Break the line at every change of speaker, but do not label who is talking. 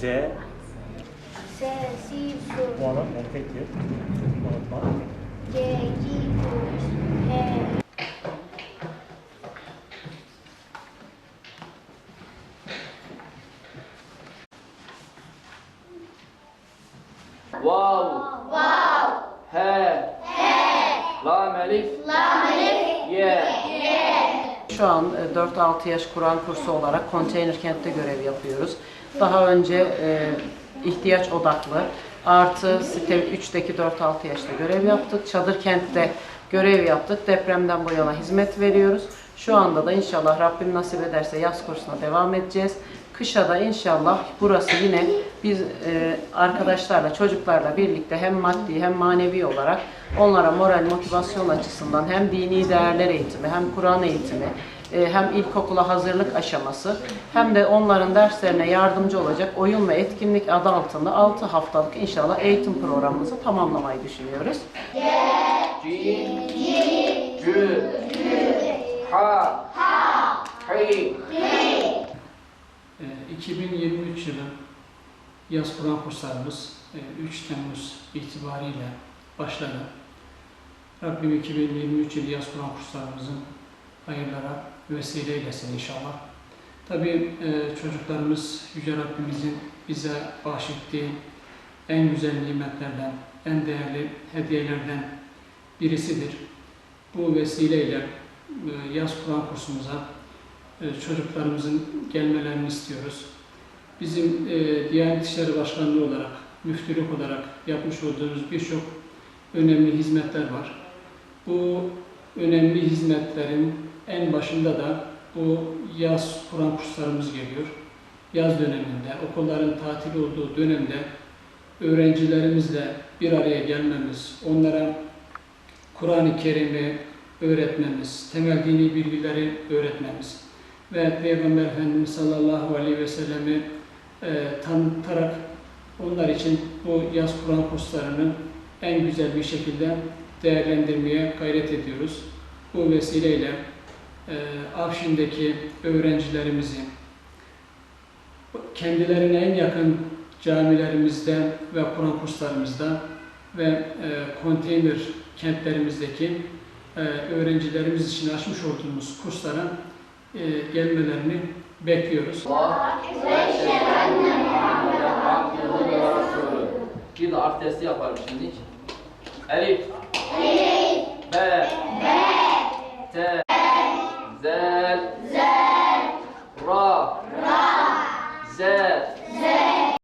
S
S
Sisu Oğlan erkektir. Unutma.
G Gikus E Vav Vav He
Şu an e, 4-6 yaş Kur'an kursu olarak konteyner kentte görev yapıyoruz. Daha önce e, ihtiyaç odaklı artı site 3'teki 4-6 yaşta görev yaptık. Çadır kentte görev yaptık. Depremden bu yana hizmet veriyoruz. Şu anda da inşallah Rabbim nasip ederse yaz kursuna devam edeceğiz. Kışa da inşallah burası yine biz e, arkadaşlarla, çocuklarla birlikte hem maddi hem manevi olarak Onlara moral, motivasyon açısından hem dini değerler eğitimi, hem Kur'an eğitimi, e, hem ilkokula hazırlık aşaması hem de onların derslerine yardımcı olacak oyun ve etkinlik adı altında 6 haftalık inşallah eğitim programımızı tamamlamayı düşünüyoruz.
Ha.
Ha. 2023 yılı yaz Kur'an kurslarımız e, 3 Temmuz itibariyle başladı. Rabbim 2023 yılı yaz Kur'an kurslarımızın hayırlara vesile eylesin inşallah. Tabii e, çocuklarımız Yüce Rabbimizin bize bahşettiği en güzel nimetlerden, en değerli hediyelerden birisidir. Bu vesileyle e, yaz Kur'an kursumuza e, çocuklarımızın gelmelerini istiyoruz. Bizim e, Diyanet İşleri Başkanlığı olarak, müftülük olarak yapmış olduğumuz birçok önemli hizmetler var. Bu önemli hizmetlerin en başında da bu yaz Kur'an kurslarımız geliyor. Yaz döneminde, okulların tatil olduğu dönemde öğrencilerimizle bir araya gelmemiz, onlara Kur'an-ı Kerim'i öğretmemiz, temel dini bilgileri öğretmemiz ve Peygamber Efendimiz sallallahu aleyhi ve sellemi e, tanıtarak onlar için bu yaz Kur'an kurslarını en güzel bir şekilde değerlendirmeye gayret ediyoruz. Bu vesileyle e, Afşin'deki öğrencilerimizi kendilerine en yakın camilerimizde ve Kur'an kurslarımızda ve e, konteyner kentlerimizdeki e, öğrencilerimiz için açmış olduğumuz kurslara e, gelmelerini bekliyoruz.
Bir de harf testi yapalım şimdi. Elif. Elif. B. B. T. Z.